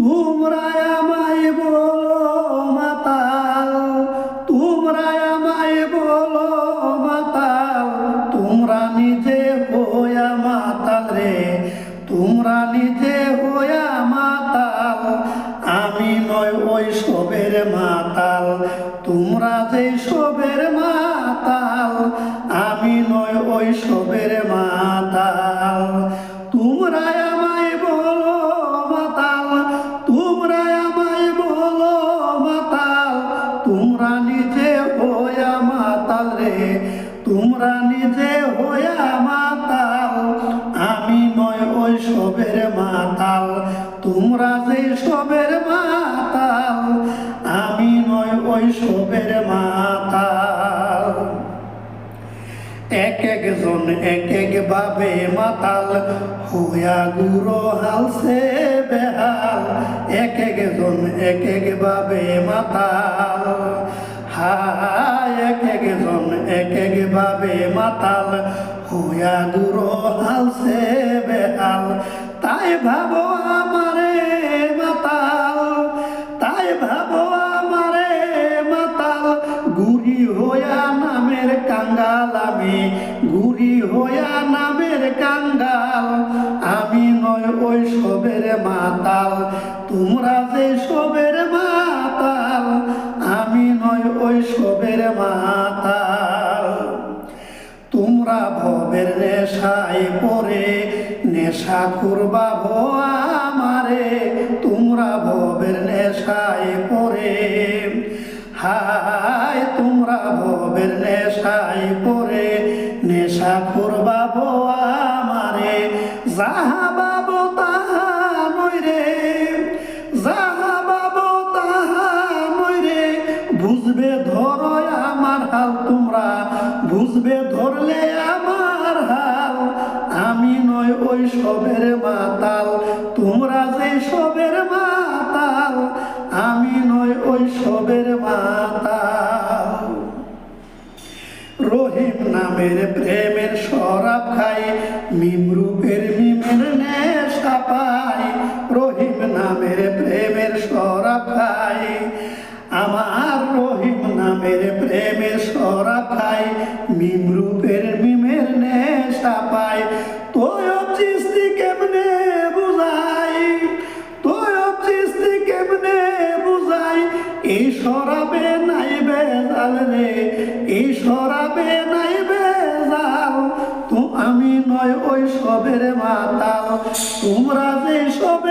তোমরা আমায় বলো, মাতাল। তোমরা আমায় মাতাল। তোমরা নিজে হইয়া মাতাল রে। তোমরা নিজে হইয়া মাতাল। আমি নয় ওই সবের মাতাল। তোমরা যে সবের মাতাল, আমি নয় ওই সবের মাতাল তোমরা নিজে হইয়া মাতাল রে, তোমরা নিজে হইয়া মাতাল। আমি নয় ওই সবের মাতাল, তোমরা যে সবের মাতাল। আমি নয় ওই সবের এক একজন এক এক ভাবে মাতাল। হুয়া গুরু হালসে বেহাল। এক একজন এক এক ভাবে মাতাল। হায়, এক একজন এক এক ভাবে মাতাল। হুয়া গুরু হালসে বেহাল। তাই ভাবো গুরি হইয়া নামের কাঙ্গাল, আমি গুরি হইয়া নামের কাঙ্গাল। আমি নয় ওই সবের মাতাল, তোমরা যে সবের মাতাল, আমি নয় ওই সবের মাতাল। তোমরা ভবের নেশায় পরে নেশা করবা ভো আমারে, তোমরা ভবের নেশায় পরে হায় তোমরা ভবের নেশায় পরে নেশা করবা ভো আমারে। যাহা বাবু তাহা নই রে যাহা বাবু তাহা নই রে বুঝবে ধরো আমার হাল তোমরা, বুঝবে ধরলে আমার হাল। আমি নয় ওই সবের মাতাল, তোমরা যে সবের মাতাল। আমি নয় ওই সবের মাতাল রহিম নামের প্রেমের শরাব খাই মিম রূপের মিমের নেশা পাই রহিম নামের প্রেমের শরাব খাই আমার রহিম নামের প্রেমের শরাব খাই মিম রূপের মিমের নেশা পাই তোয় চিস্তি কেমনে বুঝাই তোয় চিস্তি কেমনে বুঝাই এই শরাবে নাই বেজাল রে, এই শরাবে নয় ওই সবের মাতাল। তোমরা যে সবের